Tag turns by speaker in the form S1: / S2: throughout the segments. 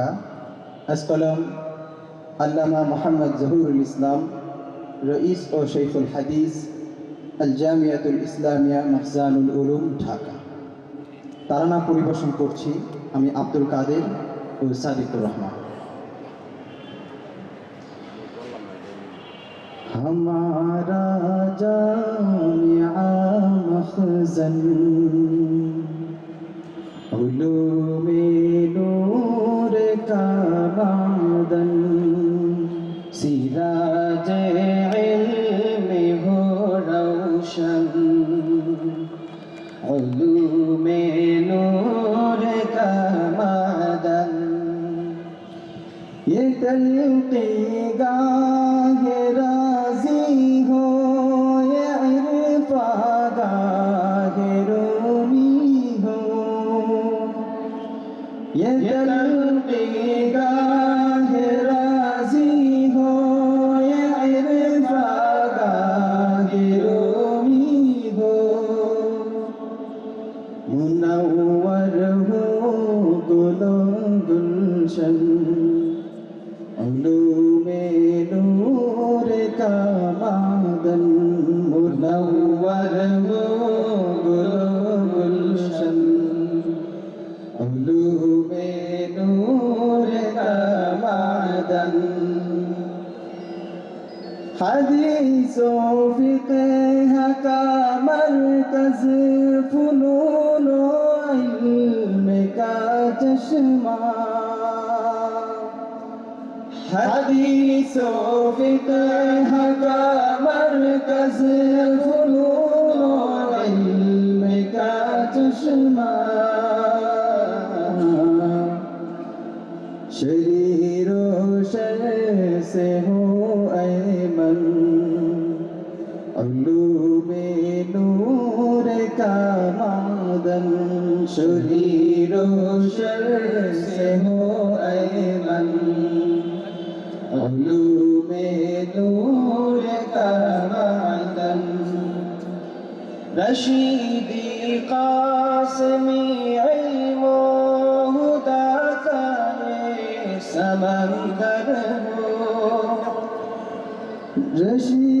S1: ঢাকা আসকলম আল্লামা মোহাম্মদ জহুরুল ইসলাম রইস ও শৈখুল হাদিস আল জামিয়াতুল ইসলামিয়া মফজানুল উলুম ঢাকা তারানা পরিবেশন করছি আমি আব্দুল কাদের ও সাদিকুর রহমান हमारा Jamia मखजन
S2: siraj ilmi ho roshan ulum e noor ka madan
S1: ye talqi gaa حديث فقه كمركز فنون علم كتشمع حديث فقه كمركز فنون علم كتشمع شرير شرسه tâm sư thi đô sơ se hô ấy văn
S2: ở
S1: lưu mê tu đê ca văn ta
S2: رشيدي قاسمي علمه تاكاني سمن كرمه
S1: رشيدي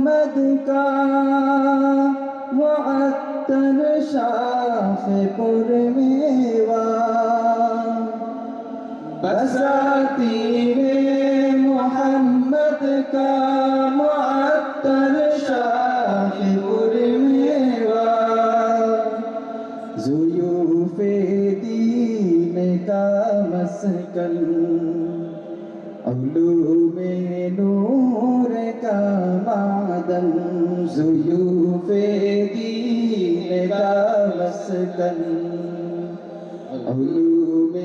S1: محمد کا معطر شاخ پر میوا
S2: بساتی
S1: مسکن علوم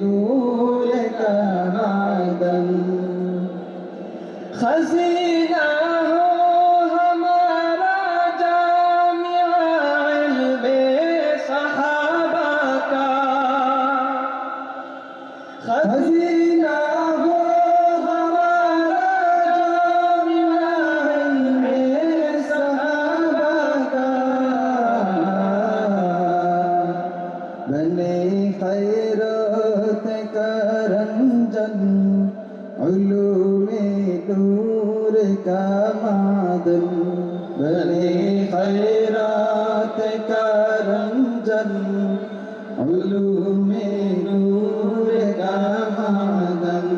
S1: نور کا معدن
S2: خزیر
S1: Ranjan علومِ نور کا معدن بنی خیرات کا رنجن علومِ نور کا معدن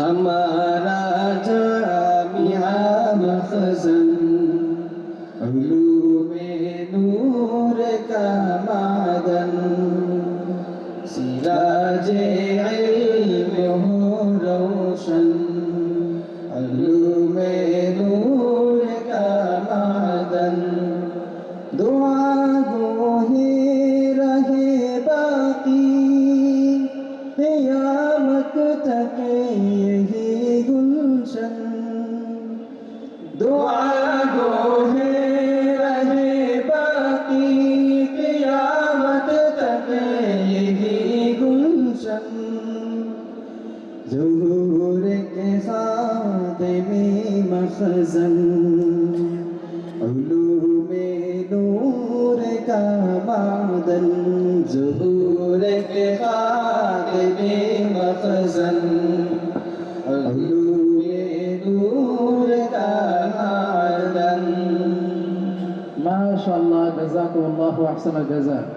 S2: ہمارا جامعہ مخزن
S1: علومِ مخزن علوم نور کا معدن ظہور کے خاتمے مخزن. علوم نور کا معدن. ما شاء الله جزاكم الله أحسن الجزاء.